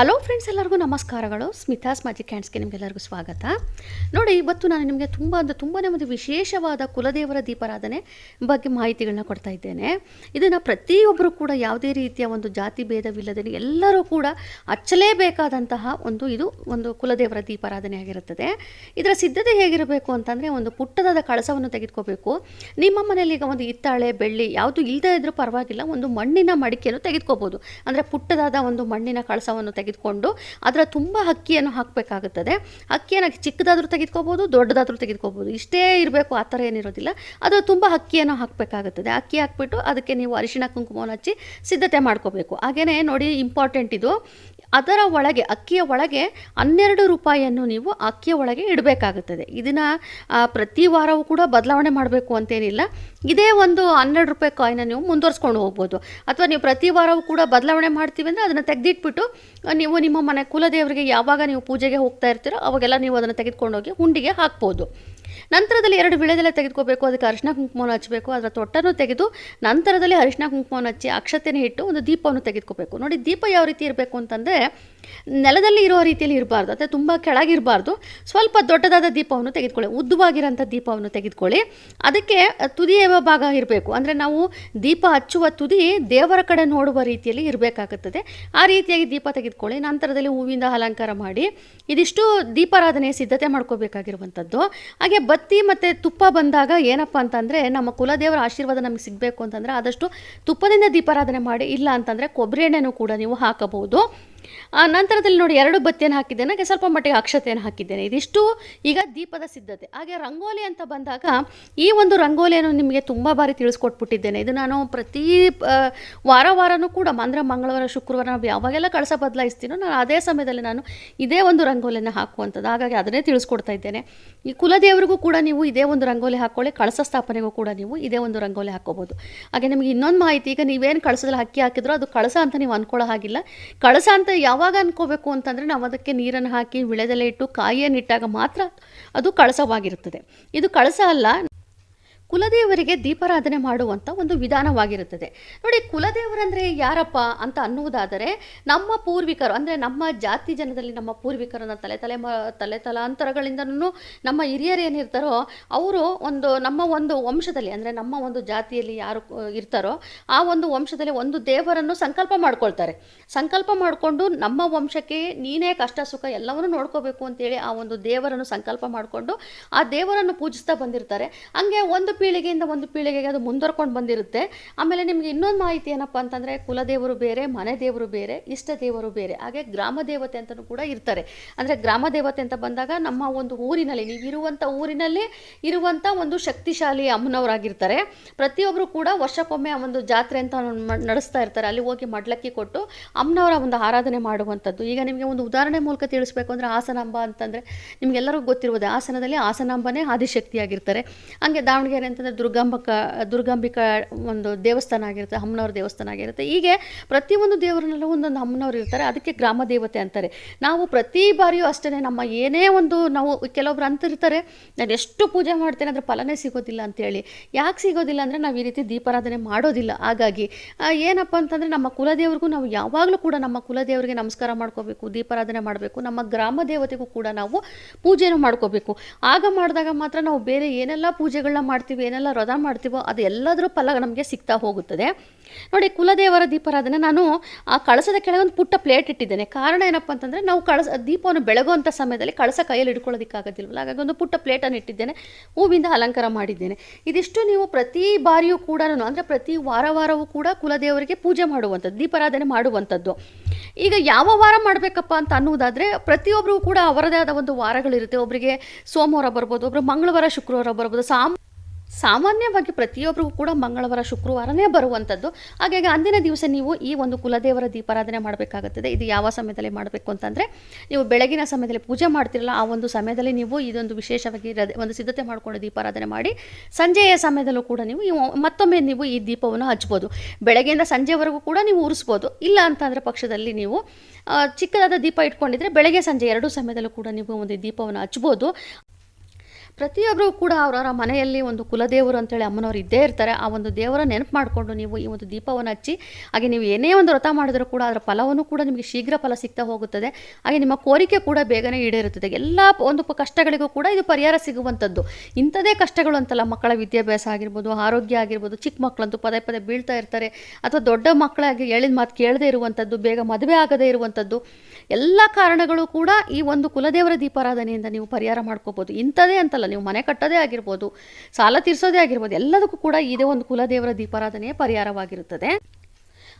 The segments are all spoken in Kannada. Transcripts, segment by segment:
ಹಲೋ ಫ್ರೆಂಡ್ಸ್, ಎಲ್ಲರಿಗೂ ನಮಸ್ಕಾರಗಳು. ಸ್ಮಿತಾಸ್ ಮ್ಯಾಜಿಕ್ ಹ್ಯಾಂಡ್ಸ್ಗೆ ನಿಮಗೆಲ್ಲರಿಗೂ ಸ್ವಾಗತ. ನೋಡಿ, ಇವತ್ತು ನಾನು ನಿಮಗೆ ತುಂಬ ಅಂದರೆ ತುಂಬಾ ಒಂದು ವಿಶೇಷವಾದ ಕುಲದೇವರ ದೀಪಾರಾಧನೆ ಬಗ್ಗೆ ಮಾಹಿತಿಗಳನ್ನ ಕೊಡ್ತಾ ಇದ್ದೇನೆ. ಇದನ್ನು ಪ್ರತಿಯೊಬ್ಬರು ಕೂಡ ಯಾವುದೇ ರೀತಿಯ ಒಂದು ಜಾತಿ ಭೇದವಿಲ್ಲದೆ ಎಲ್ಲರೂ ಕೂಡ ಹಚ್ಚಲೇಬೇಕಾದಂತಹ ಒಂದು ಇದು ಒಂದು ಕುಲದೇವರ ದೀಪಾರಾಧನೆ ಆಗಿರುತ್ತದೆ. ಇದರ ಸಿದ್ಧತೆ ಹೇಗಿರಬೇಕು ಅಂತಂದರೆ ಒಂದು ಪುಟ್ಟದಾದ ಕಳಸವನ್ನು ತೆಗೆದುಕೋಬೇಕು. ನಿಮ್ಮ ಮನೆಯಲ್ಲಿ ಈಗ ಒಂದು ಹಿತ್ತಾಳೆ, ಬೆಳ್ಳಿ ಯಾವುದು ಇಲ್ಲದೇ ಇದ್ದರೂ ಪರವಾಗಿಲ್ಲ, ಒಂದು ಮಣ್ಣಿನ ಮಡಿಕೆಯನ್ನು ತೆಗೆದುಕೋಬೋದು. ಅಂದರೆ ಪುಟ್ಟದಾದ ಒಂದು ಮಣ್ಣಿನ ಕಳಸವನ್ನು ತೆಗೆದುಕೊಂಡು ಅದರ ತುಂಬ ಅಕ್ಕಿಯನ್ನು ಹಾಕಬೇಕಾಗುತ್ತದೆ. ಅಕ್ಕಿಯನ್ನು ಚಿಕ್ಕದಾದರೂ ತೆಗೆದುಕೋಬೋದು, ದೊಡ್ಡದಾದರೂ ತೆಗೆದುಕೋಬೋದು. ಇಷ್ಟೇ ಇರಬೇಕು, ಆ ಥರ ಏನಿರೋದಿಲ್ಲ. ಅದರ ತುಂಬ ಅಕ್ಕಿಯನ್ನು ಹಾಕಬೇಕಾಗುತ್ತದೆ. ಅಕ್ಕಿ ಹಾಕ್ಬಿಟ್ಟು ಅದಕ್ಕೆ ನೀವು ಅರಿಶಿಣ, ಕುಂಕುಮವನ್ನು ಹಚ್ಚಿ ಸಿದ್ಧತೆ ಮಾಡ್ಕೋಬೇಕು. ಹಾಗೆಯೇ ನೋಡಿ ಇಂಪಾರ್ಟೆಂಟ್ ಇದು. ಅದರ ಒಳಗೆ, ಅಕ್ಕಿಯ ಒಳಗೆ ಹನ್ನೆರಡು ರೂಪಾಯಿಯನ್ನು ನೀವು ಅಕ್ಕಿಯ ಒಳಗೆ ಇಡಬೇಕಾಗುತ್ತದೆ. ಇದನ್ನು ಪ್ರತಿ ವಾರವೂ ಕೂಡ ಬದಲಾವಣೆ ಮಾಡಬೇಕು ಅಂತೇನಿಲ್ಲ. ಇದೇ ಒಂದು ಹನ್ನೆರಡು ರೂಪಾಯಿ ಕಾಯಿನ ನೀವು ಮುಂದುವರ್ಸ್ಕೊಂಡು ಹೋಗ್ಬೋದು. ಅಥವಾ ನೀವು ಪ್ರತಿ ವಾರವೂ ಕೂಡ ಬದಲಾವಣೆ ಮಾಡ್ತೀವಿ ಅಂದರೆ ಅದನ್ನು ತೆಗೆದಿಟ್ಬಿಟ್ಟು ನೀವು ನಿಮ್ಮ ಮನೆ ಕುಲದೇವರಿಗೆ ಯಾವಾಗ ನೀವು ಪೂಜೆಗೆ ಹೋಗ್ತಾ ಇರ್ತೀರೋ ಅವಾಗೆಲ್ಲ ನೀವು ಅದನ್ನು ತೆಗೆದುಕೊಂಡೋಗಿ ಹುಂಡಿಗೆ ಹಾಕ್ಬೋದು. ನಂತರದಲ್ಲಿ ಎರಡು ವಿಳೆದೆಲೆ ತೆಗೆದುಕೋಬೇಕು, ಅದಕ್ಕೆ ಅರಿಶಿನ ಕುಂಕುಮವನ್ನು ಹಚ್ಚಬೇಕು, ಅದರ ತೊಟ್ಟನ್ನು ತೆಗೆದು ನಂತರದಲ್ಲಿ ಅರಿಶಿನ ಕುಂಕುಮವನ್ನು ಹಚ್ಚಿ ಅಕ್ಷತೆನ ಇಟ್ಟು ಒಂದು ದೀಪವನ್ನು ತೆಗೆದುಕೋಬೇಕು. ನೋಡಿ, ದೀಪ ಯಾವ ರೀತಿ ಇರಬೇಕು ಅಂತಂದರೆ, ನೆಲದಲ್ಲಿ ಇರೋ ರೀತಿಯಲ್ಲಿ ಇರಬಾರ್ದು ಅಥವಾ ತುಂಬ ಕೆಳಗಿರಬಾರ್ದು. ಸ್ವಲ್ಪ ದೊಡ್ಡದಾದ ದೀಪವನ್ನು ತೆಗೆದುಕೊಳ್ಳಿ ಉದ್ದವಾಗಿರೋಂಥ ದೀಪವನ್ನು ತೆಗೆದುಕೊಳ್ಳಿ. ಅದಕ್ಕೆ ತುದಿಯ ಭಾಗ ಇರಬೇಕು. ಅಂದರೆ ನಾವು ದೀಪ ಹಚ್ಚುವ ತುದಿ ದೇವರ ಕಡೆ ನೋಡುವ ರೀತಿಯಲ್ಲಿ ಇರಬೇಕಾಗುತ್ತದೆ. ಆ ರೀತಿಯಾಗಿ ದೀಪ ತೆಗೆದುಕೊಳ್ಳಿ, ನಂತರದಲ್ಲಿ ಹೂವಿಂದ ಅಲಂಕಾರ ಮಾಡಿ, ಇದಿಷ್ಟು ದೀಪಾರಾಧನೆ ಸಿದ್ಧತೆ ಮಾಡ್ಕೋಬೇಕಾಗಿರುವಂಥದ್ದು. ಹಾಗೆ ಬತ್ತಿ ಮತ್ತು ತುಪ್ಪ ಬಂದಾಗ ಏನಪ್ಪ ಅಂತಂದರೆ ನಮ್ಮ ಕುಲದೇವರ ಆಶೀರ್ವಾದ ನಮಗೆ ಸಿಗಬೇಕು ಅಂತಂದರೆ ಆದಷ್ಟು ತುಪ್ಪದಿಂದ ದೀಪಾರಾಧನೆ ಮಾಡಿ, ಇಲ್ಲ ಅಂತಂದರೆ ಕೊಬ್ಬರಿ ಎಣ್ಣೆನೂ ಕೂಡ ನೀವು ಹಾಕಬಹುದು. ಆ ನಂತರದಲ್ಲಿ ನೋಡಿ ಎರಡು ಬತ್ತಿಯನ್ನು ಹಾಕಿದ್ದೇನೆ ಸ್ವಲ್ಪ ಮಟ್ಟಿಗೆ ಅಕ್ಷತೆಯನ್ನು ಹಾಕಿದ್ದೇನೆ. ಇದಿಷ್ಟು ಈಗ ದೀಪದ ಸಿದ್ಧತೆ. ಹಾಗೆ ರಂಗೋಲಿ ಅಂತ ಬಂದಾಗ ಈ ಒಂದು ರಂಗೋಲಿಯನ್ನು ನಿಮಗೆ ತುಂಬ ಬಾರಿ ತಿಳಿಸ್ಕೊಟ್ಬಿಟ್ಟಿದ್ದೇನೆ. ಇದು ನಾನು ಪ್ರತಿ ವಾರ ವಾರನೂ ಕೂಡ ಅಂದರೆ ಮಂಗಳವಾರ, ಶುಕ್ರವಾರ ನಾವು ಯಾವಾಗೆಲ್ಲ ಕಳಸ ಬದಲಾಯಿಸ್ತೀನೋ ನಾನು ಅದೇ ಸಮಯದಲ್ಲಿ ನಾನು ಇದೇ ಒಂದು ರಂಗೋಲಿಯನ್ನು ಹಾಕುವಂಥದ್ದು. ಹಾಗಾಗಿ ಅದನ್ನೇ ತಿಳಿಸ್ಕೊಡ್ತಾ ಇದ್ದೇನೆ. ಈ ಕೂಡ ನೀವು ಇದೇ ಒಂದು ರಂಗೋಲಿ ಹಾಕ್ಕೊಳ್ಳಿ ಕಳಸ ಸ್ಥಾಪನೆಗೂ ಕೂಡ ನೀವು ಇದೇ ಒಂದು ರಂಗೋಲಿ ಹಾಕೋಬೋದು. ಹಾಗೆ ನಿಮಗೆ ಇನ್ನೊಂದು ಮಾಹಿತಿ, ಈಗ ನೀವೇನು ಕಳಸದಲ್ಲಿ ಅಕ್ಕಿ ಹಾಕಿದ್ರು ಅದು ಕಳಸ ಅಂತ ನೀವು ಅಂದ್ಕೊಳ್ಳೋ ಹಾಗಿಲ್ಲ. ಕಳಸ ಅಂತ ಯಾವಾಗ ಅನ್ಕೋಬೇಕು ಅಂತಂದರೆ ನಾವು ಅದಕ್ಕೆ ನೀರನ್ನು ಹಾಕಿ, ವಿಳೆದೆಲೆ ಇಟ್ಟು ಕಾಯಿಯನ್ನು ಇಟ್ಟಾಗ ಮಾತ್ರ ಅದು ಕಳಸವಾಗಿರುತ್ತದೆ. ಇದು ಕಳಸ ಅಲ್ಲ ಕುಲದೇವರಿಗೆ ದೀಪಾರಾಧನೆ ಮಾಡುವಂಥ ಒಂದು ವಿಧಾನವಾಗಿರುತ್ತದೆ. ನೋಡಿ, ಕುಲದೇವರಂದರೆ ಯಾರಪ್ಪ ಅಂತ ಅನ್ನುವುದಾದರೆ ನಮ್ಮ ಪೂರ್ವಿಕರು, ಅಂದರೆ ನಮ್ಮ ಜಾತಿ ಜನದಲ್ಲಿ ನಮ್ಮ ಪೂರ್ವಿಕರನ್ನ ತಲೆ ತಲೆ ತಲೆ ತಲಾಂತರಗಳಿಂದನೂ ನಮ್ಮ ಹಿರಿಯರು ಏನಿರ್ತಾರೋ, ಅವರು ಒಂದು ನಮ್ಮ ಒಂದು ವಂಶದಲ್ಲಿ, ಅಂದರೆ ನಮ್ಮ ಒಂದು ಜಾತಿಯಲ್ಲಿ ಯಾರು ಇರ್ತಾರೋ, ಆ ಒಂದು ವಂಶದಲ್ಲಿ ಒಂದು ದೇವರನ್ನು ಸಂಕಲ್ಪ ಮಾಡ್ಕೊಳ್ತಾರೆ. ಸಂಕಲ್ಪ ಮಾಡಿಕೊಂಡು ನಮ್ಮ ವಂಶಕ್ಕೆ ನೀನೇ ಕಷ್ಟ, ಸುಖ ಎಲ್ಲವನ್ನೂ ನೋಡ್ಕೋಬೇಕು ಅಂತೇಳಿ ಆ ಒಂದು ದೇವರನ್ನು ಸಂಕಲ್ಪ ಮಾಡಿಕೊಂಡು ಆ ದೇವರನ್ನು ಪೂಜಿಸ್ತಾ ಬಂದಿರ್ತಾರೆ. ಹಂಗೆ ಒಂದು ಪೀಳಿಗೆಯಿಂದ ಒಂದು ಪೀಳಿಗೆಗೆ ಅದು ಮುಂದುವರ್ಕೊಂಡು ಬಂದಿರುತ್ತೆ. ಆಮೇಲೆ ನಿಮಗೆ ಇನ್ನೊಂದು ಮಾಹಿತಿ ಏನಪ್ಪ ಅಂತಂದರೆ ಕುಲದೇವರು ಬೇರೆ, ಮನೆ ದೇವರು ಬೇರೆ, ಇಷ್ಟ ದೇವರು ಬೇರೆ, ಹಾಗೆ ಗ್ರಾಮ ದೇವತೆ ಅಂತಲೂ ಕೂಡ ಇರ್ತಾರೆ. ಅಂದರೆ ಗ್ರಾಮ ದೇವತೆ ಅಂತ ಬಂದಾಗ ನಮ್ಮ ಒಂದು ಊರಿನಲ್ಲಿ ನೀವಿರುವಂಥ ಊರಿನಲ್ಲಿ ಇರುವಂಥ ಒಂದು ಶಕ್ತಿಶಾಲಿ ಅಮ್ಮನವರಾಗಿರ್ತಾರೆ. ಪ್ರತಿಯೊಬ್ಬರು ಕೂಡ ವರ್ಷಕ್ಕೊಮ್ಮೆ ಒಂದು ಜಾತ್ರೆ ಅಂತ ನಡೆಸ್ತಾ ಇರ್ತಾರೆ. ಅಲ್ಲಿ ಹೋಗಿ ಮಡ್ಲಕ್ಕಿ ಕೊಟ್ಟು ಅಮ್ಮನವರ ಒಂದು ಆರಾಧನೆ ಮಾಡುವಂಥದ್ದು. ಈಗ ನಿಮಗೆ ಒಂದು ಉದಾಹರಣೆ ಮೂಲಕ ತಿಳಿಸ್ಬೇಕು ಅಂದರೆ ಹಾಸನಾಂಬ ಅಂತಂದರೆ ನಿಮಗೆಲ್ಲರಿಗೂ ಗೊತ್ತಿರುವುದೇ ಹಾಸನದಲ್ಲಿ ಹಾಸನಾಂಬನೇ ಆದಿಶಕ್ತಿಯಾಗಿರ್ತಾರೆ. ಹಾಗೆ ದಾವಣಗೆರೆ ಅಂತಂದರೆ ದುರ್ಗಾಂಬಕ, ದುರ್ಗಾಂಬಿಕಾ ಒಂದು ದೇವಸ್ಥಾನ ಆಗಿರುತ್ತೆ, ಅಮ್ಮನವ್ರ ದೇವಸ್ಥಾನ ಆಗಿರುತ್ತೆ. ಹೀಗೆ ಪ್ರತಿಯೊಂದು ದೇವರಲ್ಲೂ ಒಂದೊಂದು ಅಮ್ಮನವ್ರು ಇರ್ತಾರೆ, ಅದಕ್ಕೆ ಗ್ರಾಮ ದೇವತೆ ಅಂತಾರೆ. ನಾವು ಪ್ರತಿ ಬಾರಿಯೂ ಅಷ್ಟೇ ನಮ್ಮ ಏನೇ ಒಂದು ನಾವು ಕೆಲವೊಬ್ರು ಅಂತಿರ್ತಾರೆ, ನಾನು ಎಷ್ಟು ಪೂಜೆ ಮಾಡ್ತೇನೆ, ಅಂದರೆ ಫಲನೇ ಸಿಗೋದಿಲ್ಲ ಅಂತೇಳಿ. ಯಾಕೆ ಸಿಗೋದಿಲ್ಲ ಅಂದರೆ, ನಾವು ಈ ರೀತಿ ದೀಪಾರಾಧನೆ ಮಾಡೋದಿಲ್ಲ. ಹಾಗಾಗಿ ಏನಪ್ಪ ಅಂತಂದರೆ, ನಮ್ಮ ಕುಲದೇವ್ರಿಗೂ ನಾವು ಯಾವಾಗಲೂ ಕೂಡ ನಮ್ಮ ಕುಲದೇವರಿಗೆ ನಮಸ್ಕಾರ ಮಾಡ್ಕೋಬೇಕು, ದೀಪಾರಾಧನೆ ಮಾಡಬೇಕು. ನಮ್ಮ ಗ್ರಾಮ ದೇವತೆಗೂ ಕೂಡ ನಾವು ಪೂಜೆಯನ್ನು ಮಾಡ್ಕೋಬೇಕು. ಆಗ ಮಾಡಿದಾಗ ಮಾತ್ರ ನಾವು ಬೇರೆ ಏನೆಲ್ಲ ಪೂಜೆಗಳನ್ನ ಮಾಡ್ತೀವಿ ಏನೆಲ್ಲ ವ್ರತ ಮಾಡ್ತೀವೋ ಅದು ಎಲ್ಲದರ ಫಲ ನಮಗೆ ಸಿಗ್ತಾ ಹೋಗುತ್ತದೆ. ನೋಡಿ, ಕುಲದೇವರ ದೀಪಾರಾಧನೆ ನಾನು ಆ ಕಳಸದ ಕೆಳಗೆ ಒಂದು ಪುಟ್ಟ ಪ್ಲೇಟ್ ಇಟ್ಟಿದ್ದೇನೆ. ಕಾರಣ ಏನಪ್ಪ ಅಂತಂದರೆ ನಾವು ಕಳಸ, ದೀಪವನ್ನು ಬೆಳಗುವಂಥ ಸಮಯದಲ್ಲಿ ಕಳಸ ಕೈಯಲ್ಲಿ ಹಿಡ್ಕೊಳ್ಳೋದಕ್ಕಾಗೋದಿಲ್ವಲ್ಲ, ಹಾಗಾಗಿ ಒಂದು ಪುಟ್ಟ ಪ್ಲೇಟನ್ನು ಇಟ್ಟಿದ್ದೇನೆ. ಹೂವಿಂದ ಅಲಂಕಾರ ಮಾಡಿದ್ದೇನೆ. ಇದಿಷ್ಟು ನೀವು ಪ್ರತಿ ಬಾರಿಯೂ ಕೂಡ ಅಂದರೆ ಪ್ರತಿ ವಾರ ವಾರವೂ ಕೂಡ ಕುಲದೇವರಿಗೆ ಪೂಜೆ ಮಾಡುವಂಥದ್ದು, ದೀಪಾರಾಧನೆ ಮಾಡುವಂಥದ್ದು. ಈಗ ಯಾವ ವಾರ ಮಾಡಬೇಕಪ್ಪ ಅಂತ ಅನ್ನುವುದಾದರೆ ಪ್ರತಿಯೊಬ್ಬರಿಗೂ ಕೂಡ ಅವರದೇ ಆದ ಒಂದು ವಾರಗಳಿರುತ್ತೆ. ಒಬ್ಬರಿಗೆ ಸೋಮವಾರ ಬರ್ಬೋದು ಒಬ್ಬರು ಮಂಗಳವಾರ, ಶುಕ್ರವಾರ ಬರ್ಬೋದು. ಸಾಮ್ ಸಾಮಾನ್ಯವಾಗಿ ಪ್ರತಿಯೊಬ್ಬರಿಗೂ ಕೂಡ ಮಂಗಳವಾರ, ಶುಕ್ರವಾರನೇ ಬರುವಂಥದ್ದು. ಹಾಗಾಗಿ ಅಂದಿನ ದಿವಸ ನೀವು ಈ ಒಂದು ಕುಲದೇವರ ದೀಪಾರಾಧನೆ ಮಾಡಬೇಕಾಗುತ್ತದೆ. ಇದು ಯಾವ ಸಮಯದಲ್ಲಿ ಮಾಡಬೇಕು ಅಂತಂದರೆ, ನೀವು ಬೆಳಗಿನ ಸಮಯದಲ್ಲಿ ಪೂಜೆ ಮಾಡ್ತಿರಲ್ಲ, ಆ ಒಂದು ಸಮಯದಲ್ಲಿ ನೀವು ಇದೊಂದು ವಿಶೇಷವಾಗಿ ಒಂದು ಸಿದ್ಧತೆ ಮಾಡಿಕೊಂಡು ದೀಪಾರಾಧನೆ ಮಾಡಿ, ಸಂಜೆಯ ಸಮಯದಲ್ಲೂ ಕೂಡ ನೀವು ಮತ್ತೊಮ್ಮೆ ನೀವು ಈ ದೀಪವನ್ನು ಹಚ್ಬೋದು. ಬೆಳಗ್ಗೆಯಿಂದ ಸಂಜೆವರೆಗೂ ಕೂಡ ನೀವು ಉರಿಸ್ಬೋದು. ಇಲ್ಲ ಅಂತಂದರೆ ಪಕ್ಷದಲ್ಲಿ ನೀವು ಚಿಕ್ಕದಾದ ದೀಪ ಇಟ್ಕೊಂಡಿದ್ರೆ ಬೆಳಗ್ಗೆ ಸಂಜೆ ಎರಡೂ ಸಮಯದಲ್ಲೂ ಕೂಡ ನೀವು ಒಂದು ದೀಪವನ್ನು ಹಚ್ಬೋದು. ಪ್ರತಿಯೊಬ್ಬರು ಕೂಡ ಅವರವರ ಮನೆಯಲ್ಲಿ ಒಂದು ಕುಲದೇವರು ಅಂತೇಳಿ ಅಮ್ಮನವರು ಇದ್ದೇ ಇರ್ತಾರೆ. ಆ ಒಂದು ದೇವರ ನೆನಪು ಮಾಡಿಕೊಂಡು ನೀವು ಈ ಒಂದು ದೀಪವನ್ನು ಹಚ್ಚಿ, ಹಾಗೆ ನೀವು ಏನೇ ಒಂದು ವ್ರತ ಮಾಡಿದರೂ ಕೂಡ ಅದರ ಫಲವನ್ನು ಕೂಡ ನಿಮಗೆ ಶೀಘ್ರ ಫಲ ಸಿಗ್ತಾ ಹೋಗುತ್ತದೆ. ಹಾಗೆ ನಿಮ್ಮ ಕೋರಿಕೆ ಕೂಡ ಬೇಗನೆ ಈಡೇರುತ್ತದೆ. ಎಲ್ಲ ಒಂದು ಕಷ್ಟಗಳಿಗೂ ಕೂಡ ಇದು ಪರಿಹಾರ ಸಿಗುವಂಥದ್ದು. ಇಂಥದೇ ಕಷ್ಟಗಳು ಅಂತಲ್ಲ, ಮಕ್ಕಳ ವಿದ್ಯಾಭ್ಯಾಸ ಆಗಿರ್ಬೋದು, ಆರೋಗ್ಯ ಆಗಿರ್ಬೋದು, ಚಿಕ್ಕ ಮಕ್ಕಳಂತೂ ಪದೇ ಪದೇ ಬೀಳ್ತಾ ಇರ್ತಾರೆ. ಅಥವಾ ದೊಡ್ಡ ಮಕ್ಕಳಾಗಿ ಹೇಳಿದ ಮಾತು ಕೇಳದೇ ಇರುವಂಥದ್ದು, ಬೇಗ ಮದುವೆ ಆಗದೇ ಇರುವಂಥದ್ದು. ಎಲ್ಲ ಕಾರಣಗಳು ಕೂಡ ಈ ಒಂದು ಕುಲದೇವರ ದೀಪಾರಾಧನೆಯಿಂದ ನೀವು ಪರಿಹಾರ ಮಾಡ್ಕೋಬೋದು. ಇಂಥದೇ ಅಂತಲ್ಲ ನೀವು ಮನೆ ಕಟ್ಟೋದೇ ಆಗಿರ್ಬೋದು ಸಾಲ ತೀರಿಸೋದೇ ಆಗಿರ್ಬೋದು ಎಲ್ಲದಕ್ಕೂ ಕೂಡ ಇದೇ ಒಂದು ಕುಲದೇವರ ದೀಪಾರಾಧನೆಯೇ ಪರಿಹಾರವಾಗಿರುತ್ತದೆ.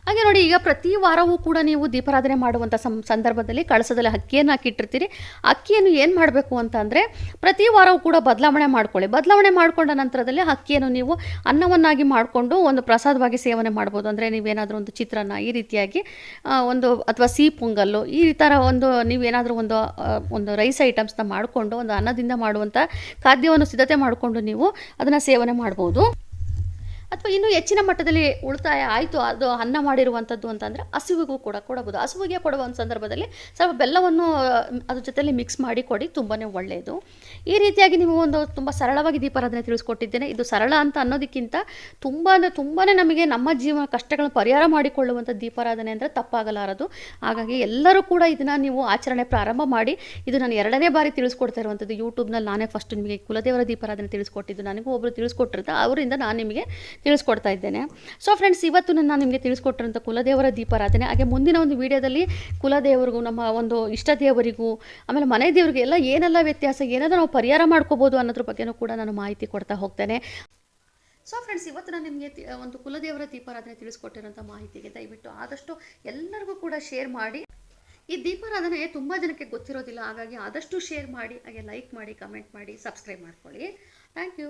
ಹಾಗೆ ನೋಡಿ, ಈಗ ಪ್ರತಿ ವಾರವೂ ಕೂಡ ನೀವು ದೀಪಾರಾಧನೆ ಮಾಡುವಂಥ ಸಂ, ಸಂದರ್ಭದಲ್ಲಿ ಕಳಸದಲ್ಲಿ ಅಕ್ಕಿಯನ್ನು ಹಾಕಿಟ್ಟಿರ್ತೀರಿ. ಅಕ್ಕಿಯನ್ನು ಏನು ಮಾಡಬೇಕು ಅಂತ ಅಂದರೆ, ಪ್ರತಿ ವಾರವೂ ಕೂಡ ಬದಲಾವಣೆ ಮಾಡ್ಕೊಳ್ಳಿ. ಬದಲಾವಣೆ ಮಾಡಿಕೊಂಡ ನಂತರದಲ್ಲಿ ಅಕ್ಕಿಯನ್ನು ನೀವು ಅನ್ನವನ್ನಾಗಿ ಮಾಡಿಕೊಂಡು ಒಂದು ಪ್ರಸಾದವಾಗಿ ಸೇವನೆ ಮಾಡ್ಬೋದು. ಅಂದರೆ ನೀವೇನಾದರೂ ಒಂದು ಚಿತ್ರಾನ್ನ ಈ ರೀತಿಯಾಗಿ ಒಂದು ಅಥವಾ ಸಿಹಿ ಪೊಂಗಲ್ಲು ಈ ಥರ ಒಂದು ನೀವೇನಾದರೂ ಒಂದು ಒಂದು ರೈಸ್ ಐಟಮ್ಸ್ನ ಮಾಡಿಕೊಂಡು ಒಂದು ಅನ್ನದಿಂದ ಮಾಡುವಂಥ ಖಾದ್ಯವನ್ನು ಸಿದ್ಧತೆ ಮಾಡಿಕೊಂಡು ನೀವು ಅದನ್ನು ಸೇವನೆ ಮಾಡ್ಬೋದು. ಅಥವಾ ಇನ್ನೂ ಹೆಚ್ಚಿನ ಮಟ್ಟದಲ್ಲಿ ಉಳಿತಾಯ ಆಯಿತು, ಅದು ಅನ್ನ ಮಾಡಿರುವಂಥದ್ದು ಅಂತಂದರೆ ಹಸುವಿಗೂ ಕೂಡ ಕೊಡಬಹುದು. ಹಸುವಿಗೆ ಕೊಡುವ ಸಂದರ್ಭದಲ್ಲಿ ಸ್ವಲ್ಪ ಬೆಲ್ಲವನ್ನು ಅದ್ರ ಜೊತೆಯಲ್ಲಿ ಮಿಕ್ಸ್ ಮಾಡಿ ಕೊಡಿ ತುಂಬಾ ಒಳ್ಳೆಯದು ಈ ರೀತಿಯಾಗಿ ನೀವು ಒಂದು ತುಂಬ ಸರಳವಾಗಿ ದೀಪಾರಾಧನೆ ತಿಳಿಸ್ಕೊಟ್ಟಿದ್ದೇನೆ. ಇದು ಸರಳ ಅಂತ ಅನ್ನೋದಕ್ಕಿಂತ ತುಂಬ ತುಂಬಾ ನಮಗೆ ನಮ್ಮ ಜೀವನ ಕಷ್ಟಗಳನ್ನು ಪರಿಹಾರ ಮಾಡಿಕೊಳ್ಳುವಂಥ ದೀಪಾರಾಧನೆ ಅಂದರೆ ತಪ್ಪಾಗಲಾರದು. ಹಾಗಾಗಿ ಎಲ್ಲರೂ ಕೂಡ ಇದನ್ನು ನೀವು ಆಚರಣೆ ಪ್ರಾರಂಭ ಮಾಡಿ, ಇದು ನಾನು ಎರಡನೇ ಬಾರಿ ತಿಳಿಸ್ಕೊಡ್ತಾ ಇರುವಂಥದ್ದು. ಯೂಟ್ಯೂಬ್ನಲ್ಲಿ ನಾನೇ ಫಸ್ಟ್ ನಿಮಗೆ ಕುಲದೇವರ ದೀಪಾರಾಧನೆ ತಿಳಿಸ್ಕೊಟ್ಟಿದ್ದು. ನನಗೂ ಒಬ್ಬರು ತಿಳಿಸ್ಕೊಟ್ಟಿರ್ತಾರೆ. ಅವರಿಂದ ನಾನು ನಿಮಗೆ ತಿಳಿಸ್ಕೊಡ್ತಾ ಇದ್ದೇನೆ. ಸೊ ಫ್ರೆಂಡ್ಸ್ ಇವತ್ತು ನಾನು ನಿಮಗೆ ತಿಳಿಸ್ಕೊಟ್ಟಿರೋಂಥ ಕುಲದೇವರ ದೀಪಾರಾಧನೆ, ಹಾಗೆ ಮುಂದಿನ ಒಂದು ವಿಡಿಯೋದಲ್ಲಿ ಕುಲದೇವರಿಗೂ, ನಮ್ಮ ಒಂದು ಇಷ್ಟ ದೇವರಿಗೂ ಆಮೇಲೆ ಮನೆ ದೇವರಿಗೂ ಎಲ್ಲ ಏನೆಲ್ಲ ವ್ಯತ್ಯಾಸ, ಏನಾದರೂ ನಾವು ಪರಿಹಾರ ಮಾಡ್ಕೋಬೋದು ಅನ್ನೋದ್ರ ಬಗ್ಗೆನೂ ಕೂಡ ನಾನು ಮಾಹಿತಿ ಕೊಡ್ತಾ ಹೋಗ್ತೇನೆ. ಸೊ ಫ್ರೆಂಡ್ಸ್ ಇವತ್ತು ನಾನು ನಿಮಗೆ ಒಂದು ಕುಲದೇವರ ದೀಪಾರಾಧನೆ ತಿಳಿಸ್ಕೊಟ್ಟಿರೋಂಥ ಮಾಹಿತಿಗೆ ದಯವಿಟ್ಟು ಆದಷ್ಟು ಎಲ್ಲರಿಗೂ ಕೂಡ ಶೇರ್ ಮಾಡಿ. ಈ ದೀಪಾರಾಧನೆ ತುಂಬ ಜನಕ್ಕೆ ಗೊತ್ತಿರೋದಿಲ್ಲ, ಹಾಗಾಗಿ ಆದಷ್ಟು ಶೇರ್ ಮಾಡಿ, ಹಾಗೆ ಲೈಕ್ ಮಾಡಿ ಕಮೆಂಟ್ ಮಾಡಿ ಸಬ್ಸ್ಕ್ರೈಬ್ ಮಾಡ್ಕೊಳ್ಳಿ. Thank you